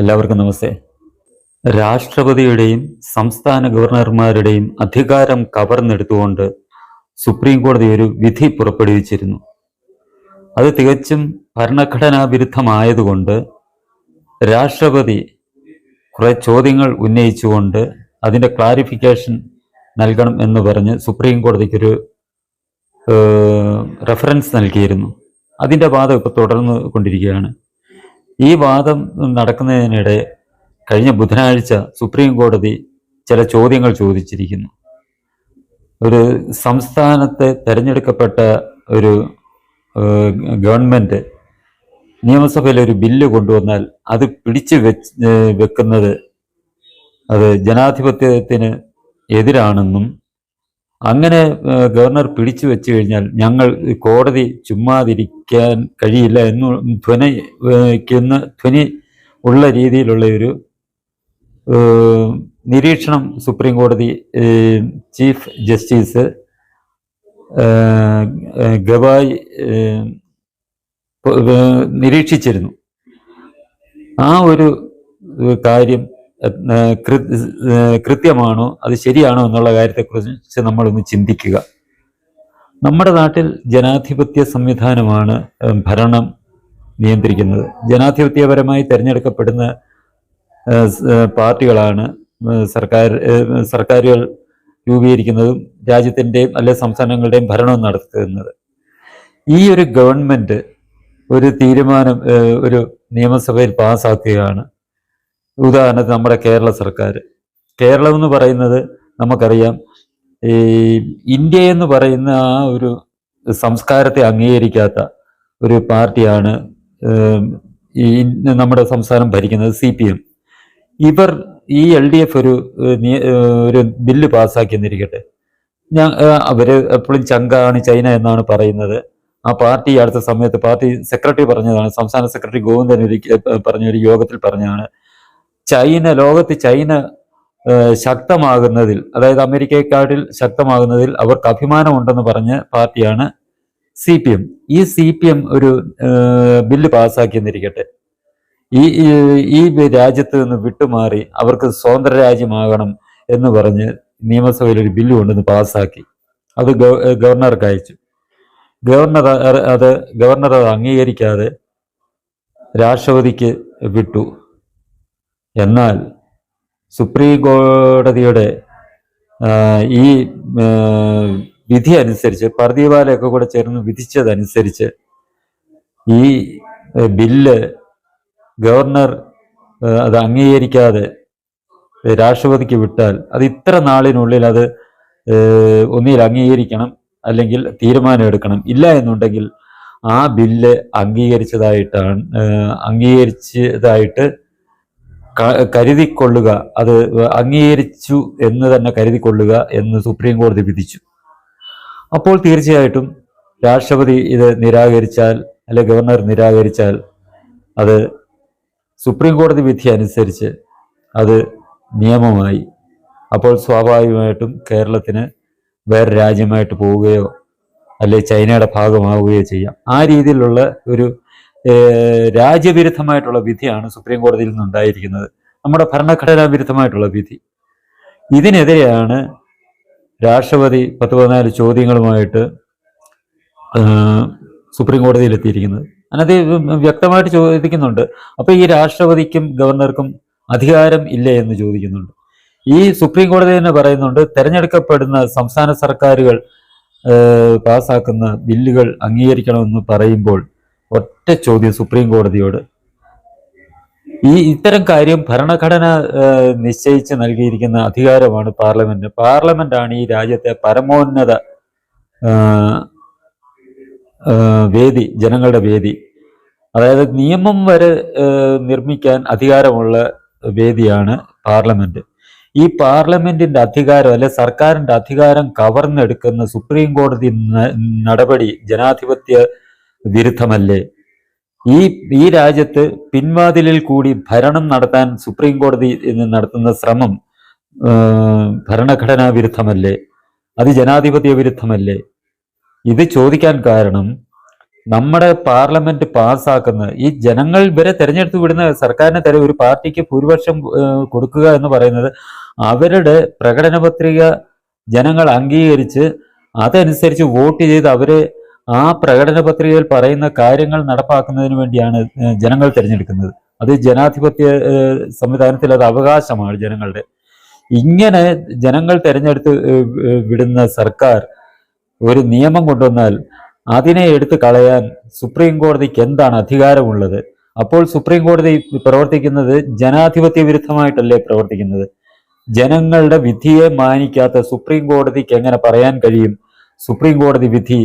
എല്ലാവർക്കും നമസ്തേ. രാഷ്ട്രപതിയുടെയും സംസ്ഥാന ഗവർണർമാരുടെയും അധികാരം കവർന്നെടുത്തുകൊണ്ട് സുപ്രീം കോടതി ഒരു വിധി പുറപ്പെടുവിച്ചിരുന്നു. അത് തികച്ചും ഭരണഘടനാ വിരുദ്ധമായതുകൊണ്ട് രാഷ്ട്രപതി കുറെ ചോദ്യങ്ങൾ ഉന്നയിച്ചുകൊണ്ട് അതിന്റെ ക്ലാരിഫിക്കേഷൻ നൽകണം എന്ന് പറഞ്ഞ് സുപ്രീം കോടതിക്കൊരു റെഫറൻസ് നൽകിയിരുന്നു. അതിന്റെ വാദം ഇപ്പോൾ തുടർന്നു കൊണ്ടിരിക്കുകയാണ്. ഈ വാദം നടക്കുന്നതിനിടെ കഴിഞ്ഞ ബുധനാഴ്ച സുപ്രീം കോടതി ചില ചോദ്യങ്ങൾ ചോദിച്ചിരിക്കുന്നു. ഒരു സംസ്ഥാനത്തെ തെരഞ്ഞെടുക്കപ്പെട്ട ഒരു ഗവൺമെന്റ് നിയമസഭയിൽ ഒരു ബില്ല് കൊണ്ടുവന്നാൽ അത് പിടിച്ചു വെച്ച് വെക്കുന്നത് അത് ജനാധിപത്യത്തിന് എതിരാണെന്നും അങ്ങനെ ഗവർണർ പിടിച്ചു വെച്ചു കഴിഞ്ഞാൽ ഞങ്ങൾ കോടതി ചുമ്മാതിരിക്കാൻ കഴിയില്ല എന്ന് ധ്വനിക്കുന്ന ധ്വനി ഉള്ള രീതിയിലുള്ള ഒരു നിരീക്ഷണം സുപ്രീം കോടതി ചീഫ് ജസ്റ്റിസ് ഗവായ് നിരീക്ഷിച്ചിരുന്നു. ആ ഒരു കാര്യം കൃത്യമാണോ അത് ശരിയാണോ എന്നുള്ള കാര്യത്തെക്കുറിച്ച് നമ്മളൊന്ന് ചിന്തിക്കുക. നമ്മുടെ നാട്ടിൽ ജനാധിപത്യ സംവിധാനമാണ് ഭരണം നിയന്ത്രിക്കുന്നത്. ജനാധിപത്യപരമായി തിരഞ്ഞെടുക്കപ്പെടുന്ന പാർട്ടികളാണ് സർക്കാർ സർക്കാരുകൾ രൂപീകരിക്കുന്നതും രാജ്യത്തിന്റെയും അല്ലെ സംസ്ഥാനങ്ങളുടെയും ഭരണവും നടത്തുന്നത്. ഈ ഒരു ഗവൺമെന്റ് ഒരു തീരുമാനം ഒരു നിയമസഭയിൽ പാസ്സാക്കുകയാണ് ഉദാഹരണത്തിന് നമ്മുടെ കേരള സർക്കാർ. കേരളം എന്ന് പറയുന്നത് നമുക്കറിയാം ഈ ഇന്ത്യ എന്ന് പറയുന്ന ആ ഒരു സംസ്കാരത്തെ അംഗീകരിക്കാത്ത ഒരു പാർട്ടിയാണ് ഈ നമ്മുടെ സംസ്ഥാനം ഭരിക്കുന്നത് സി പി എം. ഇവർ ഈ എൽ ഡി എഫ് ഒരു ഒരു ബില്ല് പാസ്സാക്കിയെന്നിരിക്കട്ടെ. ഞാൻ അവർ എപ്പോഴും ചങ്കാണ് ചൈന എന്നാണ് പറയുന്നത്. ആ പാർട്ടി അടുത്ത സമയത്ത് പാർട്ടി സെക്രട്ടറി പറഞ്ഞതാണ് സംസ്ഥാന സെക്രട്ടറി ഗോവിന്ദൻ ഒരു പറഞ്ഞ ഒരു യോഗത്തിൽ പറഞ്ഞതാണ് ചൈന ലോകത്ത് ചൈന ശക്തമാകുന്നതിൽ അതായത് അമേരിക്കയെക്കാട്ടിൽ ശക്തമാകുന്നതിൽ അവർക്ക് അഭിമാനമുണ്ടെന്ന് പറഞ്ഞ പാർട്ടിയാണ് സി പി എം. ഈ സി പി എം ഒരു ബില്ല് പാസ്സാക്കിയെന്നിരിക്കട്ടെ. ഈ ഈ- രാജ്യത്ത് നിന്ന് വിട്ടുമാറി അവർക്ക് സ്വതന്ത്ര രാജ്യമാകണം എന്ന് പറഞ്ഞ് നിയമസഭയിൽ ഒരു ബില്ല് കൊണ്ടുവന്ന് പാസ്സാക്കി. അത് ഗവർണർക്ക് അയച്ചു. ഗവർണർ അത് ഗവർണർ അത് അംഗീകരിക്കാതെ രാഷ്ട്രപതിക്ക് വിട്ടു. എന്നാൽ സുപ്രീം കോടതിയുടെ ഈ വിധി അനുസരിച്ച് പർദീപാലയൊക്കെ കൂടെ ചേർന്ന് വിധിച്ചതനുസരിച്ച് ഈ ബില്ല് ഗവർണർ അത് അംഗീകരിക്കാതെ രാഷ്ട്രപതിക്ക് വിട്ടാൽ അത് ഇത്ര നാളിനുള്ളിൽ അത് ഒന്നിൽ അംഗീകരിക്കണം അല്ലെങ്കിൽ തീരുമാനം എടുക്കണം ഇല്ല എന്നുണ്ടെങ്കിൽ ആ ബില്ല് അംഗീകരിച്ചതായിട്ടാണ് അംഗീകരിച്ചതായിട്ട് കരുതിക്കൊള്ളുക അത് അംഗീകരിച്ചു എന്ന് തന്നെ കരുതിക്കൊള്ളുക എന്ന് സുപ്രീം കോടതി വിധിച്ചു. അപ്പോൾ തീർച്ചയായിട്ടും രാഷ്ട്രപതി ഇത് നിരാകരിച്ചാൽ അല്ലെ ഗവർണർ നിരാകരിച്ചാൽ അത് സുപ്രീം കോടതി വിധി അനുസരിച്ച് അത് നിയമമായി അപ്പോൾ സ്വാഭാവികമായിട്ടും കേരളത്തിന് വേറെ രാജ്യമായിട്ട് പോവുകയോ അല്ലെ ചൈനയുടെ ഭാഗമാവുകയോ ചെയ്യാം. ആ രീതിയിലുള്ള ഒരു രാജ്യവിരുദ്ധമായിട്ടുള്ള വിധിയാണ് സുപ്രീം കോടതിയിൽ നിന്നുണ്ടായിരിക്കുന്നത്. നമ്മുടെ ഭരണഘടനാ വിരുദ്ധമായിട്ടുള്ള വിധി. ഇതിനെതിരെയാണ് രാഷ്ട്രപതി പത്ത് പതിനാല് ചോദ്യങ്ങളുമായിട്ട് സുപ്രീം കോടതിയിൽ എത്തിയിരിക്കുന്നത് അതിനകത്ത് വ്യക്തമായിട്ട് ചോദിക്കുന്നുണ്ട്. അപ്പോൾ ഈ രാഷ്ട്രപതിക്കും ഗവർണർക്കും അധികാരം ഇല്ല എന്ന് ചോദിക്കുന്നുണ്ട്. ഈ സുപ്രീം കോടതി തന്നെ പറയുന്നുണ്ട് തെരഞ്ഞെടുക്കപ്പെടുന്ന സംസ്ഥാന സർക്കാരുകൾ പാസ്സാക്കുന്ന ബില്ലുകൾ അംഗീകരിക്കണമെന്ന് പറയുമ്പോൾ ഒറ്റ ചോദ്യം സുപ്രീം കോടതിയോട്. ഈ ഇത്തരം കാര്യം ഭരണഘടന നിശ്ചയിച്ച് നൽകിയിരിക്കുന്ന അധികാരമാണ് പാർലമെന്റ്. പാർലമെന്റ് ആണ് ഈ രാജ്യത്തെ പരമോന്നത വേദി ജനങ്ങളുടെ വേദി. അതായത് നിയമം വരെ നിർമ്മിക്കാൻ അധികാരമുള്ള വേദിയാണ് പാർലമെന്റ്. ഈ പാർലമെന്റിന്റെ അധികാരം അല്ലെ സർക്കാരിന്റെ അധികാരം കവർന്നെടുക്കുന്ന സുപ്രീം കോടതി നടപടി ജനാധിപത്യ വിരുദ്ധമല്ലേ? ഈ ഈ രാജ്യത്ത് പിൻവാതിലിൽ കൂടി ഭരണം നടത്താൻ സുപ്രീം കോടതി നടത്തുന്ന ശ്രമം ഭരണഘടനാ വിരുദ്ധമല്ലേ? അത് ജനാധിപത്യ വിരുദ്ധമല്ലേ? ഇത് ചോദിക്കാൻ കാരണം നമ്മുടെ പാർലമെന്റ് പാസ്സാക്കുന്ന ഈ ജനങ്ങൾ വരെ തെരഞ്ഞെടുത്ത് വിടുന്ന സർക്കാരിനെ തരം ഒരു പാർട്ടിക്ക് ഭൂരിപക്ഷം കൊടുക്കുക എന്ന് പറയുന്നത് അവരുടെ പ്രകടന പത്രിക ജനങ്ങൾ അംഗീകരിച്ച് അതനുസരിച്ച് വോട്ട് ചെയ്ത് അവർ ആ പ്രകടന പത്രികയിൽ പറയുന്ന കാര്യങ്ങൾ നടപ്പാക്കുന്നതിന് വേണ്ടിയാണ് ജനങ്ങൾ തിരഞ്ഞെടുക്കുന്നത്. അത് ജനാധിപത്യ സംവിധാനത്തിൽ അത് അവകാശമാണ് ജനങ്ങളുടെ. ഇങ്ങനെ ജനങ്ങൾ തെരഞ്ഞെടുത്ത് വിടുന്ന സർക്കാർ ഒരു നിയമം കൊണ്ടുവന്നാൽ അതിനെ എടുത്തു കളയാൻ സുപ്രീം കോടതിക്ക് എന്താണ് അധികാരമുള്ളത്? അപ്പോൾ സുപ്രീം കോടതി പ്രവർത്തിക്കുന്നത് ജനാധിപത്യ വിരുദ്ധമായിട്ടല്ലേ പ്രവർത്തിക്കുന്നത്? ജനങ്ങളുടെ വിധിയെ മാനിക്കാത്ത സുപ്രീം കോടതിക്ക് എങ്ങനെ പറയാൻ കഴിയും? സുപ്രീം കോടതി വിധി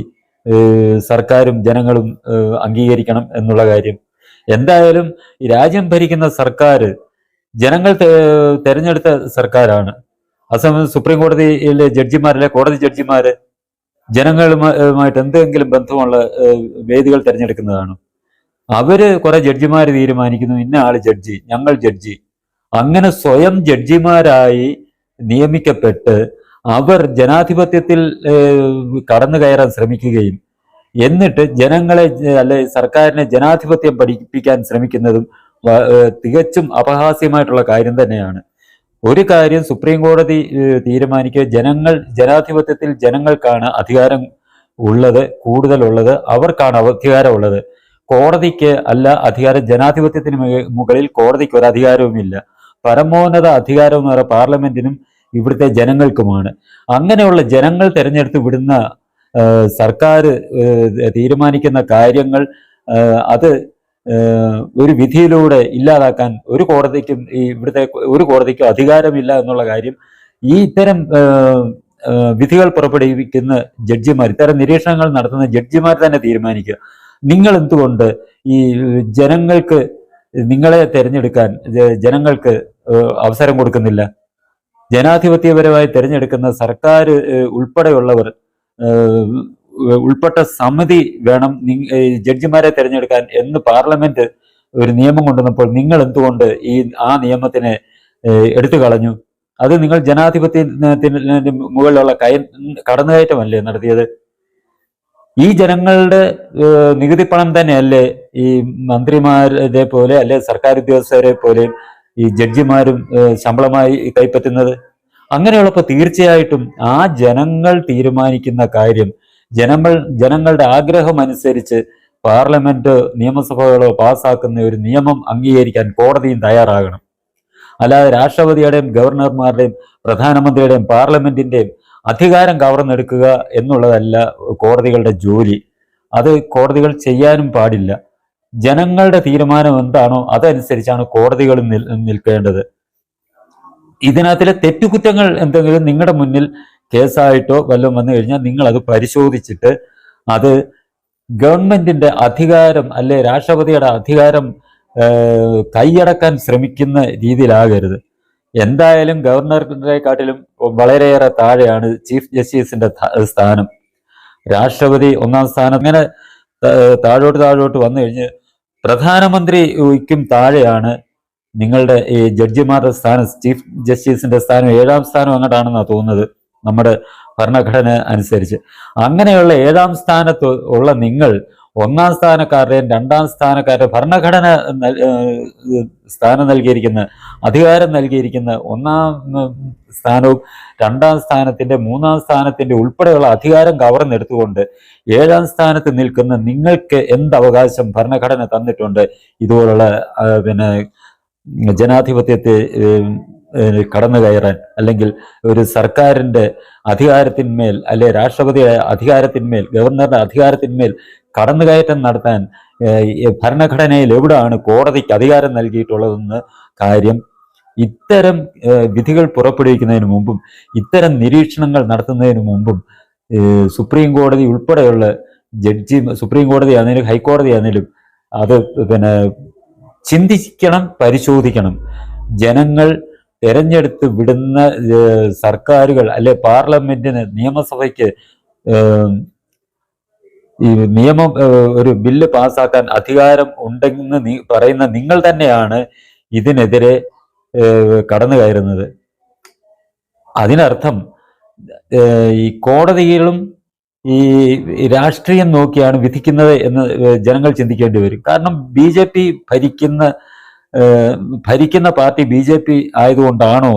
സർക്കാരും ജനങ്ങളും അംഗീകരിക്കണം എന്നുള്ള കാര്യം. എന്തായാലും രാജ്യം ഭരിക്കുന്ന സർക്കാർ ജനങ്ങൾ തെരഞ്ഞെടുത്ത സർക്കാരാണ്. അസമയം സുപ്രീം കോടതിയിലെ ജഡ്ജിമാരിലെ കോടതി ജഡ്ജിമാര് ജനങ്ങളുമായിട്ട് എന്തെങ്കിലും ബന്ധമുള്ള വേദികൾ തിരഞ്ഞെടുക്കുന്നതാണ്. അവർ കുറെ ജഡ്ജിമാർ തീരുമാനിക്കുന്നു. ഇന്ന ആൾ ജഡ്ജി ഞങ്ങൾ ജഡ്ജി. അങ്ങനെ സ്വയം ജഡ്ജിമാരായി നിയമിക്കപ്പെട്ട് അവർ ജനാധിപത്യത്തിൽ കടന്നു കയറാൻ ശ്രമിക്കുകയും എന്നിട്ട് ജനങ്ങളെ അല്ലെ സർക്കാരിനെ ജനാധിപത്യം പഠിപ്പിക്കാൻ ശ്രമിക്കുന്നതും തികച്ചും അപഹാസ്യമായിട്ടുള്ള കാര്യം തന്നെയാണ്. ഒരു കാര്യം സുപ്രീം കോടതി തീരുമാനിക്കുക ജനങ്ങൾ ജനാധിപത്യത്തിൽ ജനങ്ങൾക്കാണ് അധികാരം ഉള്ളത് കൂടുതലുള്ളത് അവർക്കാണ് അധികാരമുള്ളത്. കോടതിക്ക് അല്ല അധികാരം ജനാധിപത്യത്തിന് മുകളിൽ കോടതിക്ക് ഒരു അധികാരവുമില്ല. പരമോന്നത അധികാരം എന്ന് പറയുന്ന പാർലമെന്റിനും ഇവിടുത്തെ ജനങ്ങൾക്കുമാണ്. അങ്ങനെയുള്ള ജനങ്ങൾ തിരഞ്ഞെടുത്ത് വിടുന്ന സർക്കാർ തീരുമാനിക്കുന്ന കാര്യങ്ങൾ അത് ഒരു വിധിയിലൂടെ ഇല്ലാതാക്കാൻ ഒരു കോടതിക്കും ഈ ഇവിടുത്തെ ഒരു കോടതിക്കും അധികാരമില്ല എന്നുള്ള കാര്യം ഈ ഇത്തരം വിധികൾ പുറപ്പെടുവിക്കുന്ന ജഡ്ജിമാർ ഇത്തരം നിരീക്ഷണങ്ങൾ നടത്തുന്ന ജഡ്ജിമാർ തന്നെ തീരുമാനിക്കുക. നിങ്ങൾ എന്തുകൊണ്ട് ഈ ജനങ്ങൾക്ക് നിങ്ങളെ തിരഞ്ഞെടുക്കാൻ ജനങ്ങൾക്ക് അവസരം കൊടുക്കുന്നില്ല? ജനാധിപത്യപരമായി തിരഞ്ഞെടുക്കുന്ന സർക്കാർ ഉൾപ്പെടെയുള്ളവർ ഉൾപ്പെട്ട സമിതി വേണം ജഡ്ജിമാരെ തിരഞ്ഞെടുക്കാൻ എന്ന് പാർലമെന്റ് ഒരു നിയമം കൊണ്ടുവന്നപ്പോൾ നിങ്ങൾ എന്തുകൊണ്ട് ഈ ആ നിയമത്തിനെ എടുത്തു കളഞ്ഞു? അത് നിങ്ങൾ ജനാധിപത്യത്തിന് മുകളിലുള്ള കയ കടന്നുകയറ്റമല്ലേ നടത്തിയത്? ഈ ജനങ്ങളുടെ നികുതി പണം തന്നെയല്ലേ ഈ മന്ത്രിമാരെ പോലെ അല്ലെ സർക്കാർ ഉദ്യോഗസ്ഥരെ പോലെ ഈ ജഡ്ജിമാരും ശമ്പളമായി കൈപ്പറ്റുന്നത്. അങ്ങനെയുള്ളപ്പോൾ തീർച്ചയായിട്ടും ആ ജനങ്ങൾ തീരുമാനിക്കുന്ന കാര്യം ജനങ്ങൾ ജനങ്ങളുടെ ആഗ്രഹം അനുസരിച്ച് പാർലമെന്റ് നിയമസഭകളോ പാസ്സാക്കുന്ന ഒരു നിയമം അംഗീകരിക്കാൻ കോടതിയും തയ്യാറാകണം. അല്ലാതെ രാഷ്ട്രപതിയുടെയും ഗവർണർമാരുടെയും പ്രധാനമന്ത്രിയുടെയും പാർലമെന്റിന്റെയും അധികാരം കവർന്നെടുക്കുക എന്നുള്ളതല്ല കോടതികളുടെ ജോലി. അത് കോടതികൾ ചെയ്യാനും പാടില്ല. ജനങ്ങളുടെ തീരുമാനം എന്താണോ അതനുസരിച്ചാണ് കോടതികൾ നിൽക്കേണ്ടത്. ഇതിനകത്തിലെ തെറ്റുകുറ്റങ്ങൾ എന്തെങ്കിലും നിങ്ങളുടെ മുന്നിൽ കേസായിട്ടോ വല്ലതും വന്നു കഴിഞ്ഞാൽ നിങ്ങൾ അത് പരിശോധിച്ചിട്ട് അത് ഗവൺമെന്റിന്റെ അധികാരം അല്ലെ രാഷ്ട്രപതിയുടെ അധികാരം കൈയടക്കാൻ ശ്രമിക്കുന്ന രീതിയിലാകരുത്. എന്തായാലും ഗവർണറെക്കാട്ടിലും വളരെയേറെ താഴെയാണ് ചീഫ് ജസ്റ്റിസിന്റെ സ്ഥാനം. രാഷ്ട്രപതി ഒന്നാം സ്ഥാനം. അങ്ങനെ താഴോട്ട് താഴോട്ട് വന്നു കഴിഞ്ഞ് പ്രധാനമന്ത്രിക്കും താഴെയാണ് നിങ്ങളുടെ ഈ ജഡ്ജിമാരുടെ സ്ഥാനം ചീഫ് ജസ്റ്റിസിന്റെ സ്ഥാനം ഏഴാം സ്ഥാനം അങ്ങോട്ടാണെന്നാണ് തോന്നുന്നത്? നമ്മുടെ ഭരണഘടന അനുസരിച്ച്. അങ്ങനെയുള്ള ഏഴാം സ്ഥാനത്ത് ഉള്ള നിങ്ങൾ ഒന്നാം സ്ഥാനക്കാരുടെയും രണ്ടാം സ്ഥാനക്കാരുടെ ഭരണഘടന സ്ഥാനം നൽകിയിരിക്കുന്ന അധികാരം നൽകിയിരിക്കുന്ന ഒന്നാം സ്ഥാനവും രണ്ടാം സ്ഥാനത്തിന്റെ മൂന്നാം സ്ഥാനത്തിന്റെ ഉൾപ്പെടെയുള്ള അധികാരം കവർന്നെടുത്തുകൊണ്ട് ഏഴാം സ്ഥാനത്ത് നിൽക്കുന്ന നിങ്ങൾക്ക് എന്ത് അവകാശം ഭരണഘടന തന്നിട്ടുണ്ട്? ഇതുപോലുള്ള പിന്നെ ജനാധിപത്യത്തെ കടന്നു കയറാൻ അല്ലെങ്കിൽ ഒരു സർക്കാരിന്റെ അധികാരത്തിന്മേൽ അല്ലെ രാഷ്ട്രപതിയുടെ അധികാരത്തിന്മേൽ ഗവർണറുടെ അധികാരത്തിന്മേൽ കടന്നുകയറ്റം നടത്താൻ ഭരണഘടനയിൽ എവിടെയാണ് കോടതിക്ക് അധികാരം നൽകിയിട്ടുള്ളതെന്ന് കാര്യം ഇത്തരം വിധികൾ പുറപ്പെടുവിക്കുന്നതിന് മുമ്പും ഇത്തരം നിരീക്ഷണങ്ങൾ നടത്തുന്നതിന് മുമ്പും സുപ്രീം കോടതി ഉൾപ്പെടെയുള്ള ജഡ്ജി സുപ്രീം കോടതി ആണെങ്കിലും ഹൈക്കോടതി ആണെങ്കിലും അത് പിന്നെ ചിന്തിക്കണം പരിശോധിക്കണം. ജനങ്ങൾ തെരഞ്ഞെടുത്ത് വിടുന്ന സർക്കാരുകൾ അല്ലെ പാർലമെന്റിന് നിയമസഭയ്ക്ക് ഈ നിയമം ഒരു ബില്ല് പാസ്സാക്കാൻ അധികാരം ഉണ്ടെന്ന് പറയുന്ന നിങ്ങൾ തന്നെയാണ് ഇതിനെതിരെ കടന്നു കയറുന്നത്. അതിനർത്ഥം ഈ കോടതികളും ഈ രാഷ്ട്രീയം നോക്കിയാണ് വിധിക്കുന്നത് എന്ന് ജനങ്ങൾ ചിന്തിക്കേണ്ടി വരും. കാരണം ബി ജെ പി ഭരിക്കുന്ന ഭരിക്കുന്ന പാർട്ടി ബി ജെ പി ആയതുകൊണ്ടാണോ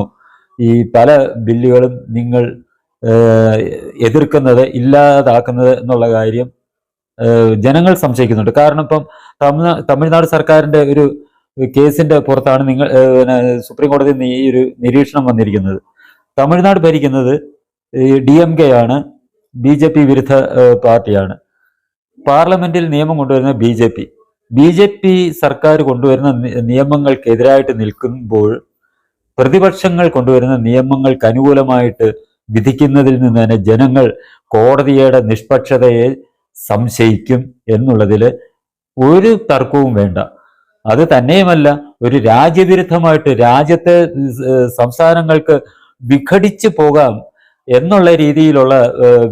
ഈ പല ബില്ലുകളും നിങ്ങൾ എതിർക്കുന്നത് ഇല്ലാതാക്കുന്നത് എന്നുള്ള കാര്യം ജനങ്ങൾ സംശയിക്കുന്നുണ്ട്. കാരണം ഇപ്പം തമിഴ് തമിഴ്നാട് സർക്കാരിന്റെ ഒരു കേസിന്റെ പുറത്താണ് നിങ്ങൾ സുപ്രീം കോടതി ഈ ഒരു നിരീക്ഷണം വന്നിരിക്കുന്നത്. തമിഴ്നാട് ഭരിക്കുന്നത് ഡി എം കെ ആണ് ബി ജെ പി വിരുദ്ധ പാർട്ടിയാണ്. പാർലമെന്റിൽ നിയമം കൊണ്ടുവരുന്ന B J P B J P സർക്കാർ കൊണ്ടുവരുന്ന നിയമങ്ങൾക്കെതിരായിട്ട് നിൽക്കുമ്പോൾ പ്രതിപക്ഷങ്ങൾ കൊണ്ടുവരുന്ന നിയമങ്ങൾക്ക് അനുകൂലമായിട്ട് വിധിക്കുന്നതിൽ നിന്ന് തന്നെ ജനങ്ങൾ കോടതിയുടെ നിഷ്പക്ഷതയെ സംശയിക്കും എന്നുള്ളതിൽ ഒരു തർക്കവും വേണ്ട. അത് തന്നെയുമല്ല ഒരു രാജ്യവിരുദ്ധമായിട്ട് രാജ്യത്തെ സംസ്ഥാനങ്ങൾക്ക് വിഘടിച്ചു പോകാം എന്നുള്ള രീതിയിലുള്ള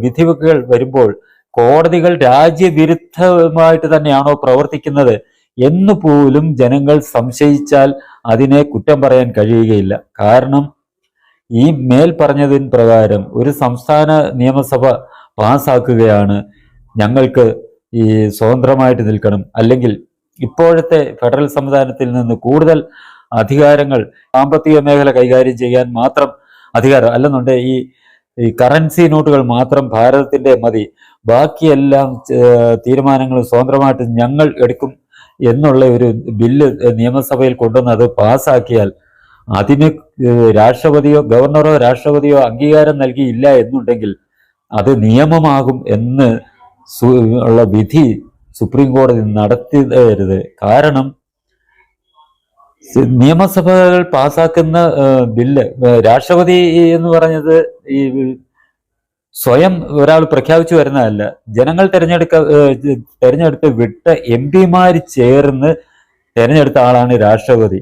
വിധിവുകൾ വരുമ്പോൾ കോടതികൾ രാജ്യവിരുദ്ധമായിട്ട് തന്നെയാണോ പ്രവർത്തിക്കുന്നത് എന്ന് പോലും ജനങ്ങൾ സംശയിച്ചാൽ അതിനെ കുറ്റം പറയാൻ കഴിയുകയില്ല. കാരണം ഈ മേൽ പറഞ്ഞതിന് പ്രകാരം ഒരു സംസ്ഥാന നിയമസഭ പാസ്സാക്കുകയാണ് ഞങ്ങൾക്ക് ഈ സ്വതന്ത്രമായിട്ട് നിൽക്കണം. അല്ലെങ്കിൽ ഇപ്പോഴത്തെ ഫെഡറൽ സംവിധാനത്തിൽ നിന്ന് കൂടുതൽ അധികാരങ്ങൾ സാമ്പത്തിക മേഖല കൈകാര്യം ചെയ്യാൻ മാത്രം അധികാരം അല്ലെന്നുണ്ട് ഈ ഈ കറൻസി നോട്ടുകൾ മാത്രം ഭാരതത്തിന്റെ മതി. ബാക്കിയെല്ലാം തീരുമാനങ്ങൾ സ്വതന്ത്രമായിട്ട് ഞങ്ങൾ എടുക്കും എന്നുള്ള ഒരു ബില്ല് നിയമസഭയിൽ കൊണ്ടുവന്ന് അത് പാസ്സാക്കിയാൽ അതിന് രാഷ്ട്രപതിയോ ഗവർണറോ രാഷ്ട്രപതിയോ അംഗീകാരം നൽകിയില്ല എന്നുണ്ടെങ്കിൽ അത് നിയമമാകും എന്ന് ഉള്ള വിധി സുപ്രീം കോടതി നടത്തിയരുത് കാരണം നിയമസഭകൾ പാസാക്കുന്ന ബില്ല് രാഷ്ട്രപതി എന്ന് പറഞ്ഞത് ഈ സ്വയം ഒരാൾ പ്രഖ്യാപിച്ചു വരുന്നതല്ല. ജനങ്ങൾ തിരഞ്ഞെടുക്ക തെരഞ്ഞെടുത്ത് വിട്ട എം പിമാർ ചേർന്ന് തെരഞ്ഞെടുത്ത ആളാണ് രാഷ്ട്രപതി.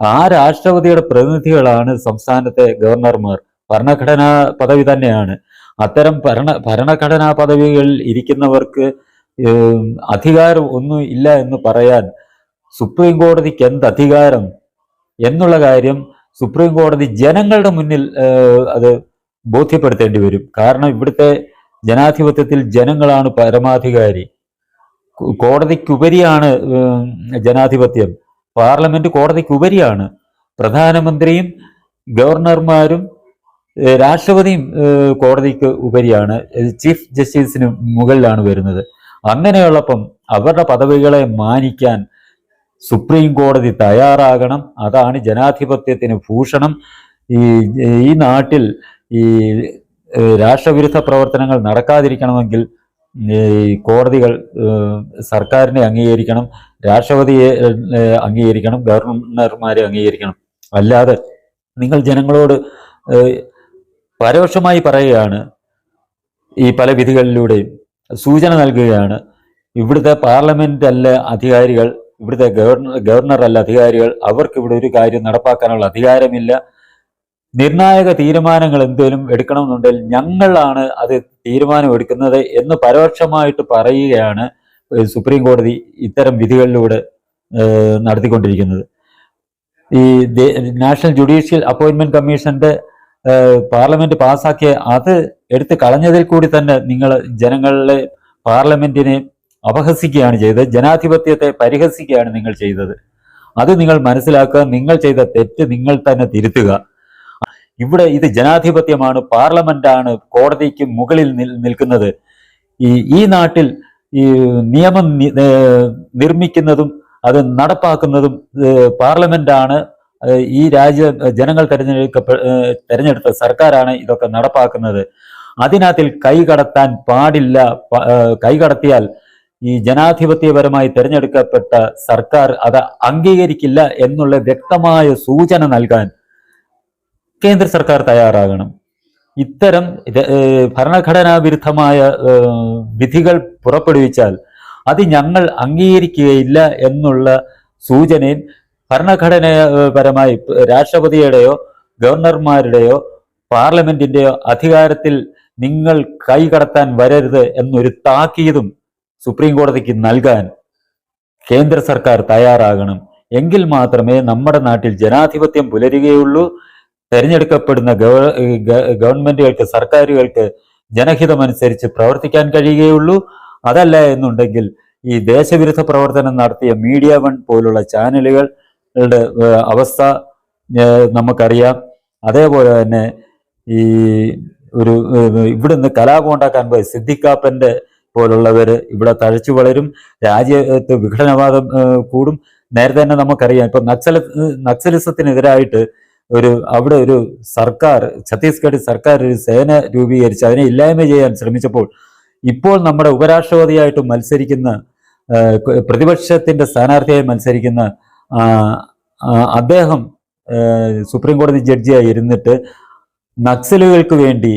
ആ രാഷ്ട്രപതിയുടെ പ്രതിനിധികളാണ് സംസ്ഥാനത്തെ ഗവർണർമാർ. ഭരണഘടനാ പദവി തന്നെയാണ്. അത്തരം ഭരണ ഭരണഘടനാ പദവികളിൽ ഇരിക്കുന്നവർക്ക് അധികാരം ഒന്നും ഇല്ല എന്ന് പറയാൻ സുപ്രീം കോടതിക്ക് എന്ത് അധികാരം? എന്നുള്ള കാര്യം സുപ്രീം കോടതി ജനങ്ങളുടെ മുന്നിൽ അത് ബോധ്യപ്പെടുത്തേണ്ടി വരും. കാരണം ഇവിടുത്തെ ജനാധിപത്യത്തിൽ ജനങ്ങളാണ് പരമാധികാരി. കോടതിക്കുപരിയാണ് ജനാധിപത്യം. പാർലമെന്റ് കോടതിക്കുപരിയാണ്. പ്രധാനമന്ത്രിയും ഗവർണർമാരും രാഷ്ട്രപതിയും കോടതിക്ക് ഉപരിയാണ് ചീഫ് ജസ്റ്റിസിന് മുകളിലാണ് വരുന്നത്. അങ്ങനെയുള്ളപ്പം അവരുടെ പദവികളെ മാനിക്കാൻ സുപ്രീം കോടതി തയ്യാറാകണം. അതാണ് ജനാധിപത്യത്തിന് ഭൂഷണം. ഈ ഈ നാട്ടിൽ ഈ രാഷ്ട്രവിരുദ്ധ പ്രവർത്തനങ്ങൾ നടക്കാതിരിക്കണമെങ്കിൽ കോടതികൾ സർക്കാരിനെ അംഗീകരിക്കണം രാഷ്ട്രപതിയെ അംഗീകരിക്കണം ഗവർണർമാരെ അംഗീകരിക്കണം. അല്ലാതെ നിങ്ങൾ ജനങ്ങളോട് പരോക്ഷമായി പറയുകയാണ് ഈ പല വിധികളിലൂടെയും സൂചന നൽകുകയാണ്. ഇവിടുത്തെ പാർലമെന്റ് അല്ല അധികാരികൾ ഇവിടുത്തെ ഗവർണർ ഗവർണർ അല്ല അധികാരികൾ അവർക്ക് ഇവിടെ ഒരു കാര്യം നടപ്പാക്കാനുള്ള അധികാരമില്ല. നിർണായക തീരുമാനങ്ങൾ എന്തേലും എടുക്കണമെന്നുണ്ടെങ്കിൽ ഞങ്ങളാണ് അത് തീരുമാനം എടുക്കുന്നത് എന്ന് പരോക്ഷമായിട്ട് പറയുകയാണ് സുപ്രീം കോടതി ഇത്തരം വിധികളിലൂടെ നടത്തിക്കൊണ്ടിരിക്കുന്നത്. ഈ നാഷണൽ ജുഡീഷ്യൽ അപ്പോയിന്റ്മെന്റ് കമ്മീഷന്റെ പാർലമെന്റ് പാസ്സാക്കിയ അത് എടുത്ത് കളഞ്ഞതിൽ കൂടി തന്നെ നിങ്ങൾ ജനങ്ങളിലെ പാർലമെന്റിനെ അപഹസിക്കുകയാണ് ചെയ്തത് ജനാധിപത്യത്തെ പരിഹസിക്കുകയാണ് നിങ്ങൾ ചെയ്തത്. അത് നിങ്ങൾ മനസ്സിലാക്കുക നിങ്ങൾ ചെയ്ത തെറ്റ് നിങ്ങൾ തന്നെ തിരുത്തുക. ഇവിടെ ഇത് ജനാധിപത്യമാണ് പാർലമെന്റാണ് കോടതിക്ക് മുകളിൽ നിൽക്കുന്നത്. ഈ ഈ നാട്ടിൽ ഈ നിയമം നിർമ്മിക്കുന്നതും അത് നടപ്പാക്കുന്നതും പാർലമെന്റാണ് ഈ രാജ്യ ജനങ്ങൾ തെരഞ്ഞെടുക്കപ്പെ ഏഹ് തെരഞ്ഞെടുത്ത സർക്കാരാണ് ഇതൊക്കെ നടപ്പാക്കുന്നത്. അതിനകത്തിൽ കൈകടത്താൻ പാടില്ല കൈകടത്തിയാൽ ഈ ജനാധിപത്യപരമായി തിരഞ്ഞെടുക്കപ്പെട്ട സർക്കാർ അത് അംഗീകരിക്കില്ല എന്നുള്ള വ്യക്തമായ സൂചന നൽകാൻ കേന്ദ്ര സർക്കാർ തയ്യാറാകണം. ഇത്തരം ഭരണഘടനാ വിരുദ്ധമായ വിധികൾ പുറപ്പെടുവിച്ചാൽ അത് ഞങ്ങൾ അംഗീകരിക്കുകയില്ല എന്നുള്ള സൂചനയും ഭരണഘടനാപരമായി രാഷ്ട്രപതിയുടെയോ ഗവർണർമാരുടെയോ പാർലമെന്റിന്റെയോ അധികാരത്തിൽ നിങ്ങൾ കൈകടത്താൻ വരരുത് എന്നൊരു താക്കീതും സുപ്രീം കോടതിക്ക് നൽകാൻ കേന്ദ്ര സർക്കാർ തയ്യാറാകണം. എങ്കിൽ മാത്രമേ നമ്മുടെ നാട്ടിൽ ജനാധിപത്യം പുലരുകയുള്ളൂ. തെരഞ്ഞെടുക്കപ്പെടുന്ന ഗവ ഗവൺമെന്റുകൾക്ക് സർക്കാരുകൾക്ക് ജനഹിതമനുസരിച്ച് പ്രവർത്തിക്കാൻ കഴിയുകയുള്ളൂ. അതല്ല എന്നുണ്ടെങ്കിൽ ഈ ദേശവിരുദ്ധ പ്രവർത്തനം നടത്തിയ മീഡിയ വൺ പോലുള്ള ചാനലുകളുടെ ഏഹ്, അവസ്ഥ നമുക്കറിയാം. അതേപോലെ തന്നെ ഈ ഒരു ഇവിടുന്ന് കലാപമുണ്ടാക്കാൻ പോയ സിദ്ധിക്കാപ്പന്റെ പോലുള്ളവർ ഇവിടെ തഴച്ചു വളരും. രാജ്യത്ത് വിഘടനവാദം കൂടും. നേരത്തെ തന്നെ നമുക്കറിയാം ഇപ്പം നക്സല നക്സലിസത്തിനെതിരായിട്ട് ഒരു അവിടെ ഒരു സർക്കാർ ഛത്തീസ്ഗഡ് സർക്കാർ ഒരു സേന രൂപീകരിച്ച് അതിനെ ഇല്ലായ്മ ചെയ്യാൻ ശ്രമിച്ചപ്പോൾ ഇപ്പോൾ നമ്മുടെ ഉപരാഷ്ട്രപതിയായിട്ട് മത്സരിക്കുന്ന പ്രതിപക്ഷത്തിന്റെ സ്ഥാനാർത്ഥിയായി മത്സരിക്കുന്ന അദ്ദേഹം സുപ്രീം കോടതി ജഡ്ജിയായി ഇരുന്നിട്ട് നക്സലുകൾക്ക് വേണ്ടി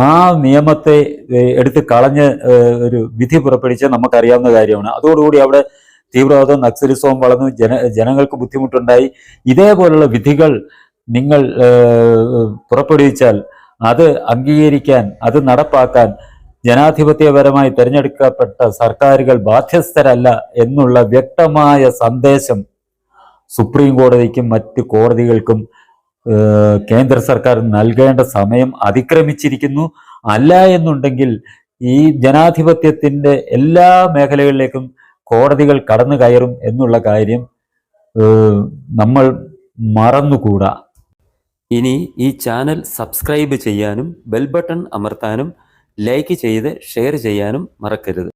ആ നിയമത്തെ എടുത്ത് കളഞ്ഞ് ഒരു വിധി പുറപ്പെടുവിച്ച നമുക്കറിയാവുന്ന കാര്യമാണ്. അതോടുകൂടി അവിടെ തീവ്രവാദവും നക്സലിസവും വളർന്നു ജന ജനങ്ങൾക്ക് ബുദ്ധിമുട്ടുണ്ടായി. ഇതേപോലുള്ള വിധികൾ നിങ്ങൾ പുറപ്പെടുവിച്ചാൽ അത് അംഗീകരിക്കാൻ അത് നടപ്പാക്കാൻ ജനാധിപത്യപരമായി തിരഞ്ഞെടുക്കപ്പെട്ട സർക്കാരുകൾ ബാധ്യസ്ഥരല്ല എന്നുള്ള വ്യക്തമായ സന്ദേശം സുപ്രീം കോടതിക്കും മറ്റ് കോടതികൾക്കും കേന്ദ്ര സർക്കാർ നൽകേണ്ട സമയം അതിക്രമിച്ചിരിക്കുന്നു. അല്ല എന്നുണ്ടെങ്കിൽ ഈ ജനാധിപത്യത്തിന്റെ എല്ലാ മേഖലകളിലേക്കും കോടതികൾ കടന്നു കയറും എന്നുള്ള കാര്യം നമ്മൾ മറന്നുകൂടാ. ഇനി ഈ ചാനൽ സബ്സ്ക്രൈബ് ചെയ്യാനും ബെൽ ബട്ടൺ അമർത്താനും ലൈക്ക് ചെയ്ത് ഷെയർ ചെയ്യാനും മറക്കരുത്.